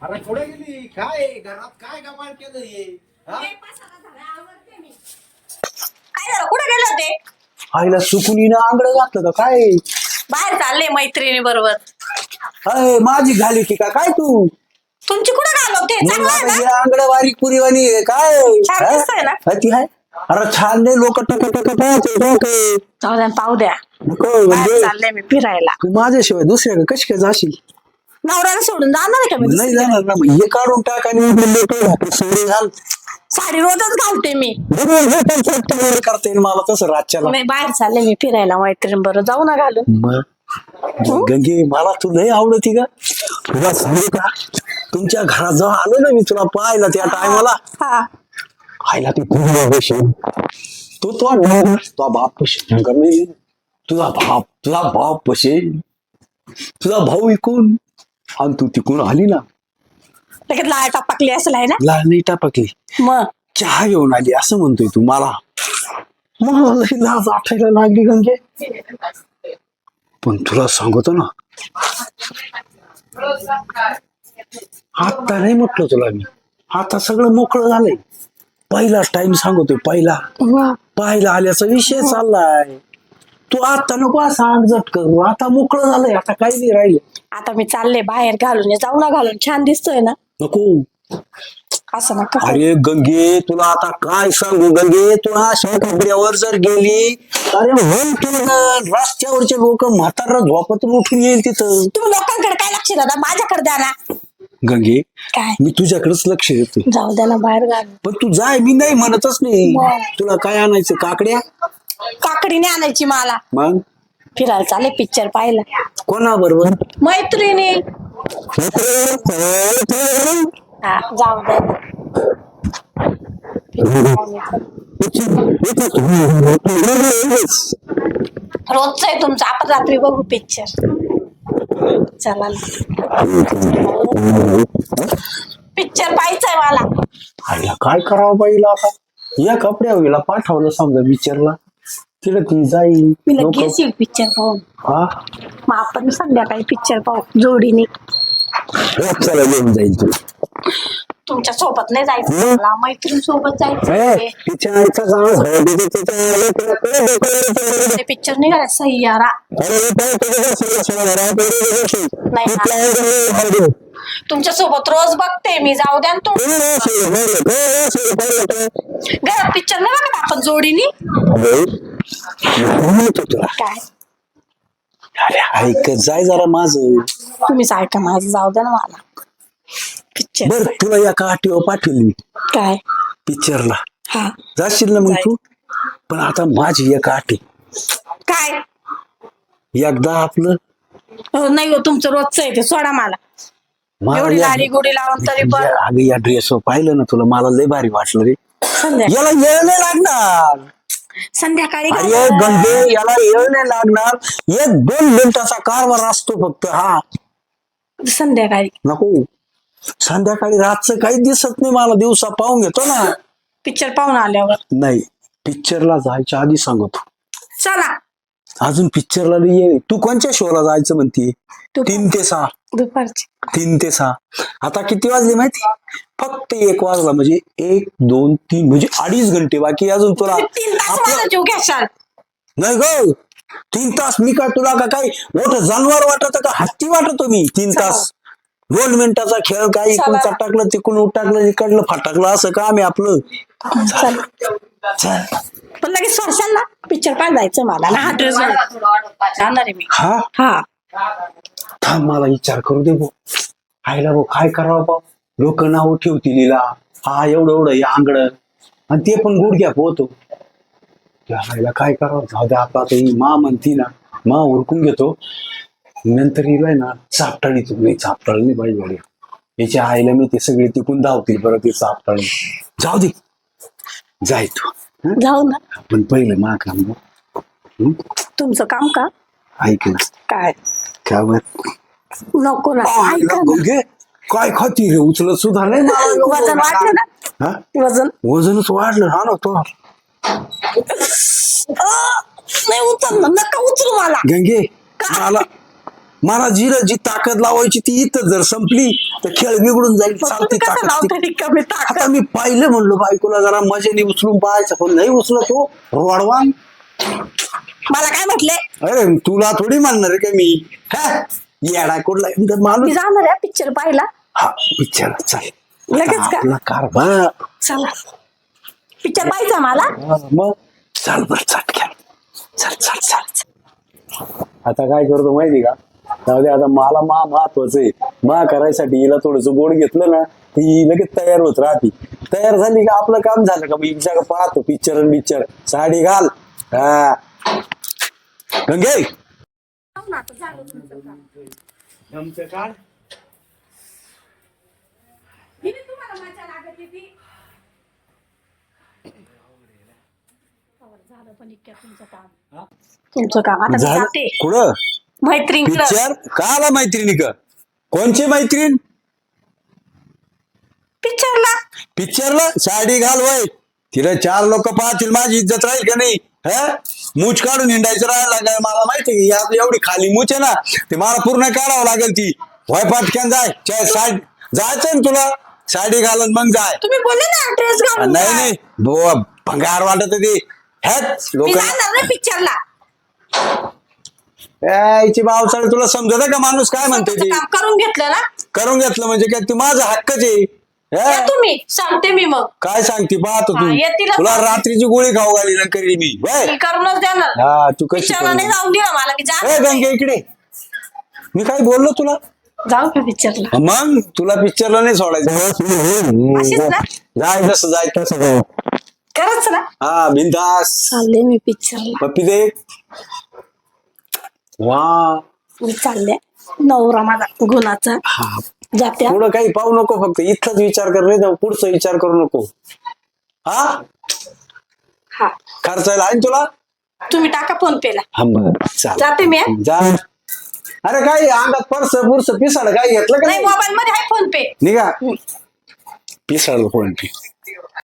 अरे कुठे गेली. काय? घरात काय गमाल केलं हे? हा? काय झालं? कुठे गेले होते? आईला सुकुनीनं आंगड घातलं का काय? बाहेर चालले मैत्रिणी बरोबर. अय माझी घाली की का? काय तू? तुमची कुठे घालवते? चांगलं आहे ना? आंगड बारीक पुरीवाणी आहे, काय? हा? ना? हा, ती आहे अरे छान नाही लोक टक. जाऊ द्या पाहू द्या. बाहेर म्हणजे चालले मी फिरायला. तू माझ्याशिवाय दुसऱ्या कशी काय जाशील? नवऱ्याला सोडून जाणार आहे का मी नाही जाणार ना मग. हे काढून टाक आणि उरलेलं लेकरं घातलं, सोडून घाल. साडी रोजच घालते मी. बरोबर हे पण करता येईल मला तसं रातच्याला. मी बाहेर चालले मी फिरायला मैत्रीण बरोबर जाऊ ना घालून. मग? गंगे मला तू लय आवडती का तुला सांगू का? तुमच्या घरात जेव्हा आलो ना मी तुला पाहिला त्या टायमाला हा. आईला ती बसेल तो तो तुझा बाप नाही तुझा बाप तुझा बाप बसेल तुझा भाऊ इकून? आणि तू तिकून आली ना? लगेच लाळ टाकली असेल आहे ना? लहान नाही टापकली. मग? चहा घेऊन आली असं म्हणतोय तू मला. मला लाज आठायला लागली गंगे पण तुला सांगतो ना आता नाही म्हटलं तुला मी. आता सगळं मोकळं झालंय. पहिला टाइम सांगतोय पहिला. पाहिला आल्याचा विषय चाललाय. तू आता नको असं आगजट करू. आता मोकळं झालंय आता काही नाही राहिलं. आता मी चालले बाहेर घालून जाऊ ना घालून. छान दिसतोय ना? नको. असं नका अरे गंगे तुला आता काय सांगू गंगे? तुला अशा कपड्यावर जर गेली अरे होम पूर्ण रस्त्यावरचे लोक म्हातारा झोपतून उठून येईल तिथं. तुम्ही लोकांकडे काय लक्ष दादा माझ्याकडे द्या ना. गंगे काय? मी तुझ्याकडेच लक्ष देतो जाऊ द्या ना बाहेर पण तू जाय मी नाही म्हणतच नाही. तुला काय आणायचं? काकड्या? काकडीने आणायची मला. मग? फिरायला चालले पिक्चर पाहिला. कोणा बरोबर मैत्रिणी. हा जाऊ द्या रोजच आहे तुमचं आपण रात्री बघू पिक्चर चला पिक्चर पाहायचंय मला. आईला काय करावं बाईला आता? या कपड्या पाठवलं समजा विचारला तिला ती जाईल. मी लोकं- लगेच येईल पिक्चर पाहून. हा? मग आपण संध्याकाळी पिक्चर पाहू. जोडीने. चला येऊन जाईल तू. तुमच्यासोबत नाही जायचं? मला मैत्रीण सोबत जायचं. तिच्या आईचा हळदीचं तिच्या ते पिक्चर निघाला सह्यारा अरे? नाही ना. तिच्या आईला हळदी. तुमच्यासोबत रोज बघते मी. जाऊ द्या ना पाहिलं? घरात पिक्चर नाही बघत आपण जोडीने? अरे, मी काय म्हणतो तुला. काय? अरे ऐक जाय जरा माझं. तुम्हीच ऐका माझं. जाऊ द्या ना मला. पिक्चर बर तुला या काठीवर पाठवली मी? काय? पिक्चरला हा. जाशील ना मग तू? पण आता माझी एक आठ. काय? एकदा आपलं हो, नाही हो तुमचं रोजचं आहे ते सोडा मला. मला एवढी या- लाडी गुडी लावून तरी पण. या- अगं या ड्रेसवर पाहिलं ना तुला मला लय भारी वाटलं रे. संध्या- याला येळ नाही लागणार. संध्याकाळी अरे घाला. गंगे याला येळ नाही लागणार. एक दोन मिनिटाचा कारभार असतो फक्त हा. संध्याकाळी. नको. संध्याकाळी रातचं काही दिसत नाही मला दिवसा पाहून घेतो ना. पिक्चर पाहून आल्यावर. नाही पिक्चरला जायच्या आधी सांगतो. चला. अजून पिक्चरला ये. तू कोणत्या शोला जायचं म्हणते? तू तीन ते सहा. दुपारची. तीन ते सहा. आता किती वाजले माहिती? फक्त एक वाजला म्हणजे एक दोन तीन म्हणजे अडीच घंटे बाकी अजून तुला. तीन तास आपलं- माझा जीव घ्याशाल नाही ग. तीन तास मी का तुला का काही मोठं जानवर वाटत का? हत्ती वाटतो मी तीन तास. दोन मिनिटाचा खेळ काय इकडून चला. टाकलं तिकडून उटाकलं इकडलं फटाकलं असं काम आहे आपलं. चल. पण लगेच सोडशाल ना? पिक्चर पाहायला जायचं मला. ना हा ड्रेस जाणार आहे मी. हा? हा. थांब मला विचार करू दे भाऊ आईला भाऊ काय करावं भाऊ लोक नाव ठेवतील हिला. हा एवढं एवढं हे आंगड. आणि ते पण गुडघ्या पोहतो. त्या आईला काय करावं? जाऊ दे आता ही मा म्हणती ना मा उरकून घेतो. नंतर हिला ना चापटाळी तू नाही चापटाळ नाही पाहिजे गाडी याच्या आईला मी ते सगळे तिकून धावतील बरं ते चापटाळी. जाऊ दे. जाय तू. हं? जाऊ ना. पण पहिलं मा काम बघ. हं? तुमचं काम का? ऐक ना. काय? काय बरं नको ना. ऐका काय खाती रे? उचलत सुद्धा नाही मला. वजन वाढलं ना? हा? वजन? वजनच वाढलं. हा ना तो. अं, नाही उचल ना नका उचलू मला. गंगे मला मला जी जी ताकद लावायची ती इथं जर संपली तर खेळ बिघडून जाईल चालते ताकद आता मी पाहिलं म्हणलो बायकोला जरा मजेने उचलून पाहायचं पण नाही उचलत. तो रोडवान. मला काय म्हटले? अरे तुला थोडी आहे का मी? हा? येडा कुठला? माणूस. जाणार आहे पिक्चर पाहिला हा पिक्चर चाल. लगेच का? आपला कारभार. चला. पिक्चर पाहिजे मला? मग. चाल बर चाल चल. चल चल आता काय करतो माहिती का? जाऊ दे आता मला मा महत्वाचं आहे. मा करायसाठी हिला थोडस गोड घेतलं ना ती लगेच तयार होत राहते. तयार झाली का आपलं काम झालं का? मी हिच्या पाहतो पिक्चर आणि पिक्चर साडी घाल. हा. गंगे! आमचं काढ तुमचं काम. आता मी झालं? जाते. कुठं? मैत्रीणकडं पिक्चर का आला मैत्रिणी का कोणची मैत्रीण? पिक्चरला. पिक्चरला? साडी घाल वय. तिला चार लोक पाहतील माझी इज्जत राहील का नाही? हा? मूछ काढून हिंडायचं राहायला लागेल. मला माहिती आहे की एवढी खाली मूछ आहे ना ते मला पूर्ण काढावं लागेल ती. वय पाटक्यान जाय. साडी जायचं ना तुला? साडी घालून मग जाय. तुम्ही बोलले ना ड्रेस घालून नाही जा. नाही. भंगार वाटत ते मी लोक. जाणार नाही पिक्चरला. यायची बावसाळी तुला समजत का माणूस काय म्हणते तुमचं ती काम करून घेतलं ना? करून घेतलं म्हणजे काय तू माझा हक्कच आहे. या हा? तुम्ही सांगते मी मग. काय सांगते? पाहतो हा, तू तुला. रात्रीची गोळी खाऊ घाली ना करी मी. वय. मी करूनच देणार. हा तू कशी नाही? जाऊन दिलं मला मी ए. गंगे इकडे. मी काय बोललो तुला? जाऊ का पिक्चरला मग? तुला पिक्चरला नाही सोडायचं. अशीच ना? जाय तसं जाय तसं. खरंच ना? हा बिंदास चालले मी पिक्चरला पप्पी दे. वा. मी चालले. नवरा माझा गुणाचा. हा. जात्या. पुढं काही पाहू नको फक्त. इथलाच विचार कर रे. पुढचा विचार करू नको. हा? हा. खर्चायला आहे ना तुला? तुम्ही टाका फोन पेला. हा बरं. चाल जाते मी हा. जा. अरे काय अंगात पर्स पुरस पिसाड काय घेतलं का नाही नाही? मोबाईल मध्ये आहे फोन पे. निघा. पिसाड फोन पे.